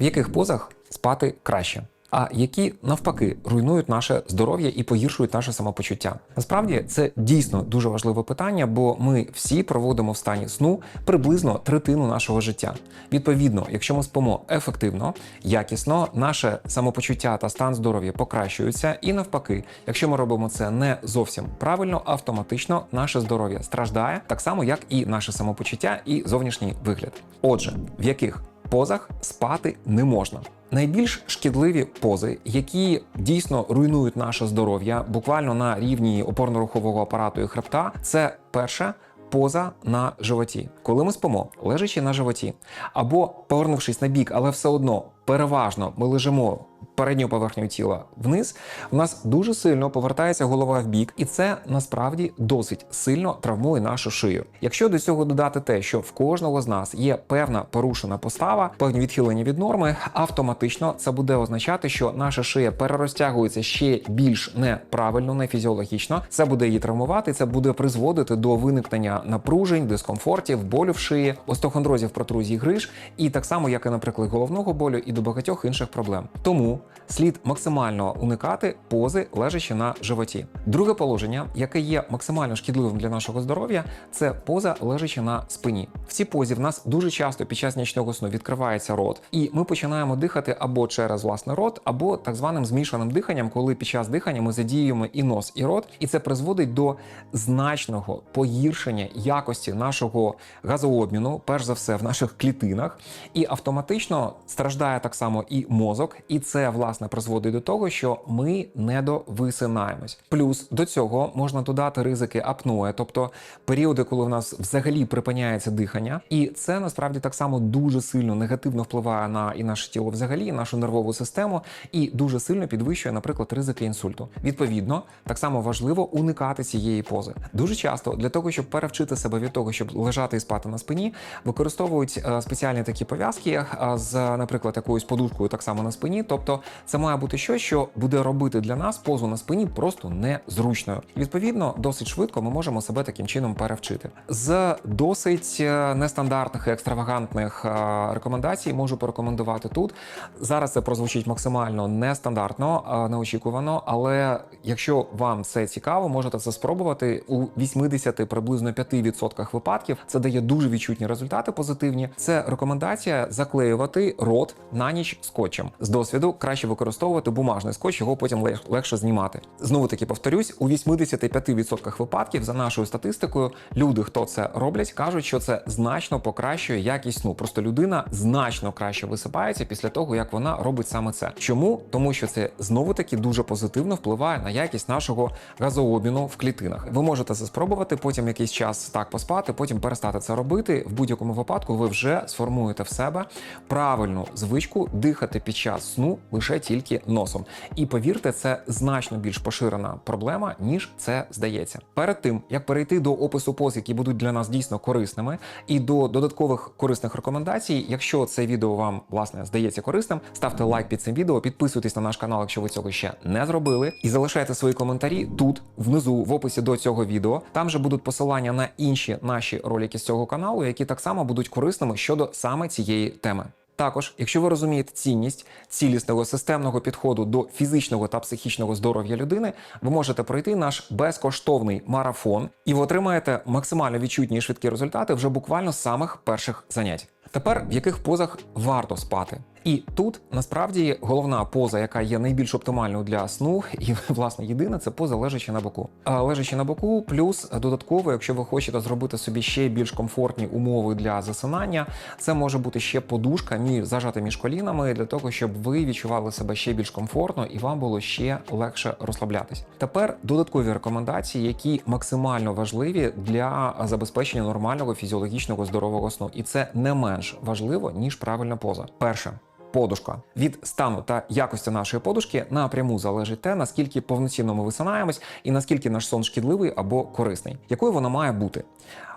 в яких позах спати краще. А які навпаки руйнують наше здоров'я і погіршують наше самопочуття. Насправді це дійсно дуже важливе питання, бо ми всі проводимо в стані сну приблизно третину нашого життя. Відповідно, якщо ми спимо ефективно, якісно, наше самопочуття та стан здоров'я покращуються, і навпаки, якщо ми робимо це не зовсім правильно, автоматично наше здоров'я страждає так само, як і наше самопочуття і зовнішній вигляд. Отже, в яких позах спати не можна. Найбільш шкідливі пози, які дійсно руйнують наше здоров'я, буквально на рівні опорно-рухового апарату і хребта, це перша Поза на животі, коли ми спимо, лежачи на животі, або повернувшись на бік, але все одно переважно ми лежимо передньою поверхнею тіла вниз, у нас дуже сильно повертається голова в бік, і це насправді досить сильно травмує нашу шию. Якщо до цього додати те, що в кожного з нас є певна порушена постава, певні відхилення від норми, автоматично це буде означати, що наша шия перерозтягується ще більш неправильно, не фізіологічно. Це буде її травмувати, це буде призводити до виникнення напружень, дискомфортів, болю в шиї, остеохондрозів, протрузій гриж, і так само, як і, наприклад, головного болю, і до багатьох інших проблем. Тому слід максимально уникати пози, лежачи на животі. Друге положення, яке є максимально шкідливим для нашого здоров'я, це поза лежачи на спині. В цій позі в нас дуже часто під час нічного сну відкривається рот, і ми починаємо дихати або через власний рот, або так званим змішаним диханням, коли під час дихання ми задіюємо і нос, і рот, і це призводить до значного погіршення якості нашого газообміну, перш за все в наших клітинах, і автоматично страждає так само і мозок, і це власне призводить до того, що ми недовисинаємось. Плюс до цього можна додати ризики апноe, тобто періоди, коли в нас взагалі припиняється дихання, і це насправді так само дуже сильно негативно впливає на і наше тіло, взагалі, і нашу нервову систему, і дуже сильно підвищує, наприклад, ризики інсульту. Відповідно, так само важливо уникати цієї пози. Дуже часто для того, щоб перевчити себе від того, щоб лежати і спати на спині, використовують е, спеціальні такі пов'язки е, з, наприклад, якоюсь подушкою так само на спині. Тобто, це має бути щось, що буде робити для нас позу на спині просто незручною. Відповідно, досить швидко ми можемо себе таким чином перевчити. З досить е, нестандартних і екстравагантних е, рекомендацій можу порекомендувати тут. Зараз це прозвучить максимально нестандартно, е, неочікувано, але якщо вам це цікаво, можете це спробувати у 80 приблизно 5% випадків. Це дає дуже відчутні результати позитивні. Це рекомендація заклеювати рот на ніч скотчем. З досвіду краще використовувати бумажний скотч, його потім лег- легше знімати. Знову таки повторюсь, у 85% випадків за нашою статистикою, люди, хто це роблять, кажуть, що це значно покращує якість сну. Просто людина значно краще висипається після того, як вона робить саме це. Чому? Тому що це знову таки дуже позитивно впливає на якість нашого газообміну в клітинах. Ви можете це спробувати, потім якийсь час так поспати, потім перестати це робити. В будь-якому випадку ви вже сформуєте в себе правильну звичку дихати під час сну лише тільки носом. І повірте, це значно більш поширена проблема, ніж це здається. Перед тим як перейти до опису поз, які будуть для нас дійсно корисними, і до додаткових корисних рекомендацій, якщо це відео вам власне здається корисним, ставте лайк під цим відео, підписуйтесь на наш канал, якщо ви цього ще не зробили, і залишайте свої коментарі тут, внизу, в описі до цього відео. Там же будуть посилання на інші наші ролики з цього каналу, які так само будуть корисними щодо саме цієї теми. Також, якщо ви розумієте цінність цілісного системного підходу до фізичного та психічного здоров'я людини, ви можете пройти наш безкоштовний марафон, і ви отримаєте максимально відчутні і швидкі результати вже буквально з самих перших занять. Тепер в яких позах варто спати? І тут насправді головна поза, яка є найбільш оптимальною для сну, і власне єдина, це поза лежачи на боку. Лежачи на боку, плюс додатково, якщо ви хочете зробити собі ще більш комфортні умови для засинання, це може бути ще подушка між зажата між колінами для того, щоб ви відчували себе ще більш комфортно і вам було ще легше розслаблятись. Тепер додаткові рекомендації, які максимально важливі для забезпечення нормального фізіологічного здорового сну, і це не менш важливо ніж правильна поза. Перше. Подушка від стану та якості нашої подушки напряму залежить те, наскільки повноцінно ми висинаємось і наскільки наш сон шкідливий або корисний, якою вона має бути.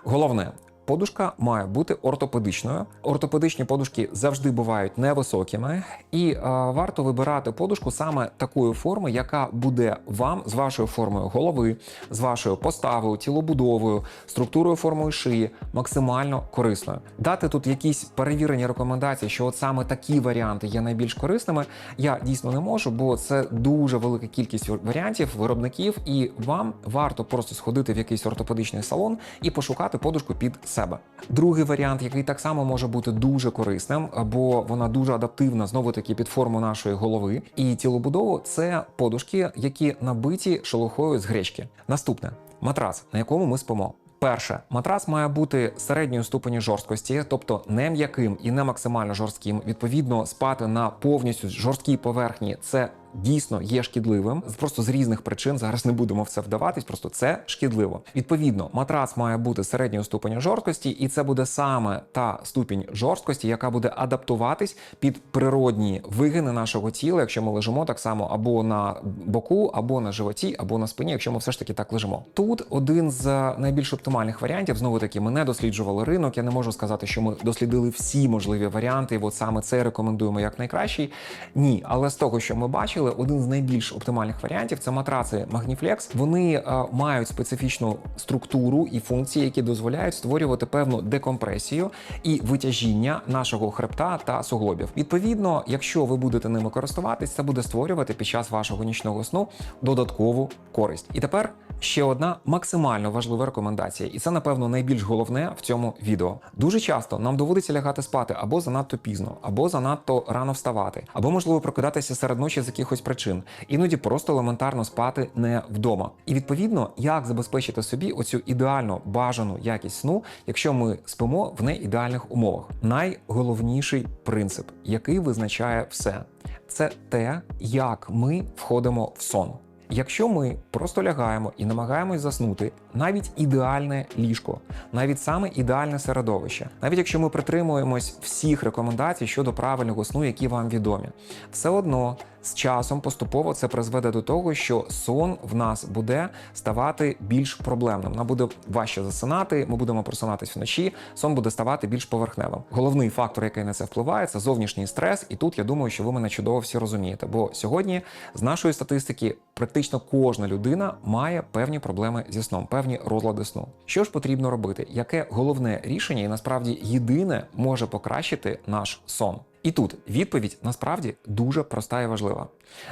Головне. Подушка має бути ортопедичною. Ортопедичні подушки завжди бувають невисокими, і е, варто вибирати подушку саме такої форми, яка буде вам з вашою формою голови, з вашою поставою, тілобудовою, структурою формою шиї максимально корисною. Дати тут якісь перевірені рекомендації, що от саме такі варіанти є найбільш корисними. Я дійсно не можу, бо це дуже велика кількість варіантів виробників, і вам варто просто сходити в якийсь ортопедичний салон і пошукати подушку під себе. Другий варіант, який так само може бути дуже корисним, бо вона дуже адаптивна знову таки під форму нашої голови і тілобудову, це подушки, які набиті шелухою з гречки. Наступне матрас, на якому ми спимо. Перше, матрас має бути середньої ступені жорсткості, тобто не м'яким і не максимально жорстким. Відповідно, спати на повністю жорсткій поверхні це дійсно є шкідливим. Просто з різних причин зараз не будемо в це вдаватись. Просто це шкідливо. Відповідно, матрас має бути середньої ступені жорсткості, і це буде саме та ступінь жорсткості, яка буде адаптуватись під природні вигини нашого тіла, якщо ми лежимо так само або на боку, або на животі, або на спині, якщо ми все ж таки так лежимо. Тут один з найбільш оптимальних варіантів. Знову таки, ми не досліджували ринок. Я не можу сказати, що ми дослідили всі можливі варіанти. І от саме це рекомендуємо як найкращий. Ні, але з того, що ми бачили, один з найбільш оптимальних варіантів це матраци Magniflex. Вони е, мають специфічну структуру і функції, які дозволяють створювати певну декомпресію і витяжіння нашого хребта та суглобів. Відповідно, якщо ви будете ними користуватись, це буде створювати під час вашого нічного сну додаткову користь. І тепер ще одна максимально важлива рекомендація, і це напевно найбільш головне в цьому відео. Дуже часто нам доводиться лягати спати або занадто пізно, або занадто рано вставати, або можливо прокидатися серед ночі з якихось причин, іноді просто елементарно спати не вдома. І відповідно, як забезпечити собі оцю ідеально бажану якість сну, якщо ми спимо в неідеальних умовах. Найголовніший принцип, який визначає все, це те, як ми входимо в сон. Якщо ми просто лягаємо і намагаємось заснути, навіть ідеальне ліжко, навіть саме ідеальне середовище, навіть якщо ми притримуємось всіх рекомендацій щодо правильного сну, які вам відомі, все одно з часом поступово це призведе до того, що сон в нас буде ставати більш проблемним. Нам буде важче засинати, ми будемо просинатись вночі, сон буде ставати більш поверхневим. Головний фактор, який на це впливає, це зовнішній стрес. І тут я думаю, що ви мене чудово всі розумієте. Бо сьогодні з нашої статистики практично кожна людина має певні проблеми зі сном, певні розлади сну. Що ж потрібно робити? Яке головне рішення і насправді єдине може покращити наш сон? І тут відповідь насправді дуже проста і важлива.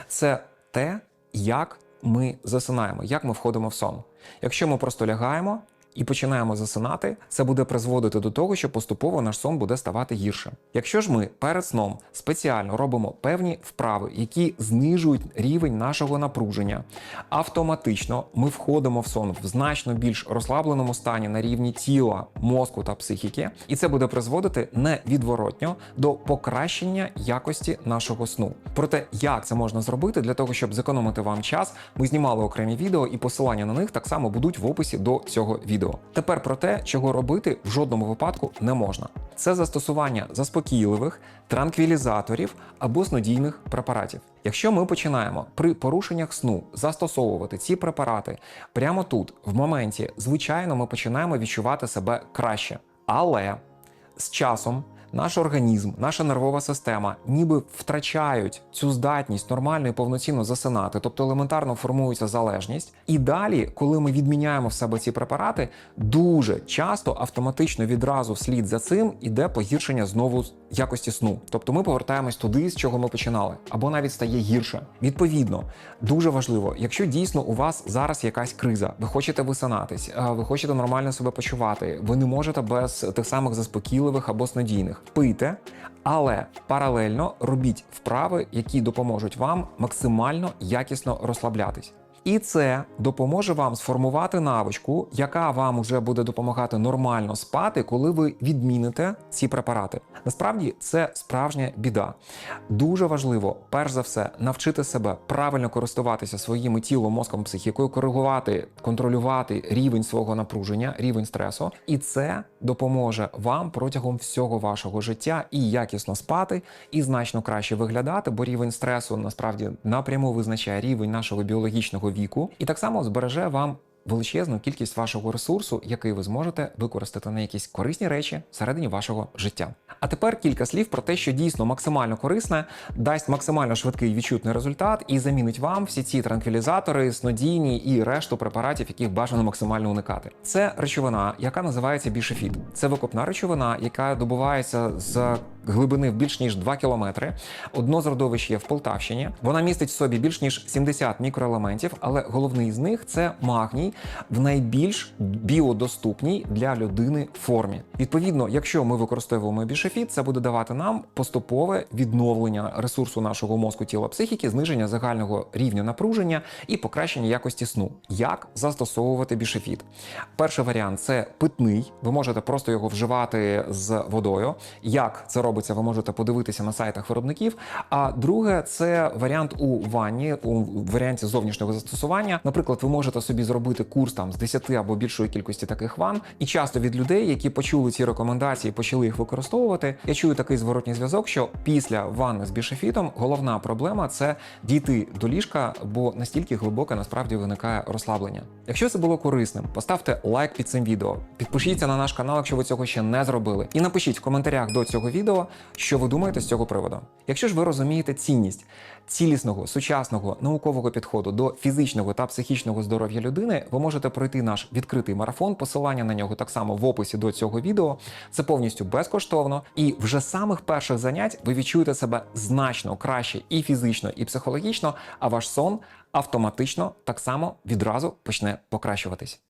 Це те, як ми засинаємо, як ми входимо в сон. Якщо ми просто лягаємо і починаємо засинати, це буде призводити до того, що поступово наш сон буде ставати гірше. Якщо ж ми перед сном спеціально робимо певні вправи, які знижують рівень нашого напруження, автоматично ми входимо в сон в значно більш розслабленому стані на рівні тіла, мозку та психіки, і це буде призводити невідворотньо до покращення якості нашого сну. Проте, як це можна зробити для того, щоб зекономити вам час, ми знімали окремі відео, і посилання на них так само будуть в описі до цього відео. Тепер про те, чого робити в жодному випадку не можна. Це застосування заспокійливих, транквілізаторів або снодійних препаратів. Якщо ми починаємо при порушеннях сну застосовувати ці препарати прямо тут, в моменті, звичайно, ми починаємо відчувати себе краще. Але з часом наш організм, наша нервова система ніби втрачають цю здатність нормально і повноцінно засинати, тобто елементарно формується залежність. І далі, коли ми відміняємо в себе ці препарати, дуже часто автоматично відразу вслід за цим іде погіршення знову якості сну. Тобто ми повертаємось туди, з чого ми починали, або навіть стає гірше. Відповідно, дуже важливо, якщо дійсно у вас зараз якась криза, ви хочете висинатись, ви хочете нормально себе почувати, ви не можете без тих самих заспокійливих або снодійних. Пийте, але паралельно робіть вправи, які допоможуть вам максимально якісно розслаблятись. І це допоможе вам сформувати навичку, яка вам вже буде допомагати нормально спати, коли ви відміните ці препарати. Насправді це справжня біда. Дуже важливо, перш за все, навчити себе правильно користуватися своїм тілом, мозком, психікою, коригувати, контролювати рівень свого напруження, рівень стресу, і це допоможе вам протягом всього вашого життя і якісно спати, і значно краще виглядати, бо рівень стресу насправді напряму визначає рівень нашого біологічного віку, і так само збереже вам величезну кількість вашого ресурсу, який ви зможете використати на якісь корисні речі всередині вашого життя. А тепер кілька слів про те, що дійсно максимально корисне, дасть максимально швидкий відчутний результат і замінить вам всі ці транквілізатори, снодійні і решту препаратів, яких бажано максимально уникати. Це речовина, яка називається бішефіт. Це викопна речовина, яка добувається з глибини в більш ніж 2 кілометри. Одно з родовищ є в Полтавщині. Вона містить в собі більш ніж 70 мікроелементів, але головний з них це магній в найбільш біодоступній для людини формі. Відповідно, якщо ми використовуємо бішефіт, це буде давати нам поступове відновлення ресурсу нашого мозку, тіла, психіки, зниження загального рівня напруження і покращення якості сну. Як застосовувати бішефіт? Перший варіант це питний. Ви можете просто його вживати з водою. Як це робиться, ви можете подивитися на сайтах виробників. А друге, це варіант у ванні, у варіанті зовнішнього застосування. Наприклад, ви можете собі зробити курс там з 10 або більшої кількості таких ванн. І часто від людей, які почули ці рекомендації, почали їх використовувати. Я чую такий зворотній зв'язок, що після ванни з бішефітом головна проблема це дійти до ліжка, бо настільки глибоке насправді виникає розслаблення. Якщо це було корисним, поставте лайк під цим відео, підпишіться на наш канал, якщо ви цього ще не зробили, і напишіть в коментарях до цього відео, що ви думаєте з цього приводу. Якщо ж ви розумієте цінність цілісного сучасного наукового підходу до фізичного та психічного здоров'я людини, ви можете пройти наш відкритий марафон. Посилання на нього так само в описі до цього відео. Це повністю безкоштовно, і вже з самих перших занять ви відчуєте себе значно краще і фізично, і психологічно, а ваш сон автоматично так само відразу почне покращуватись.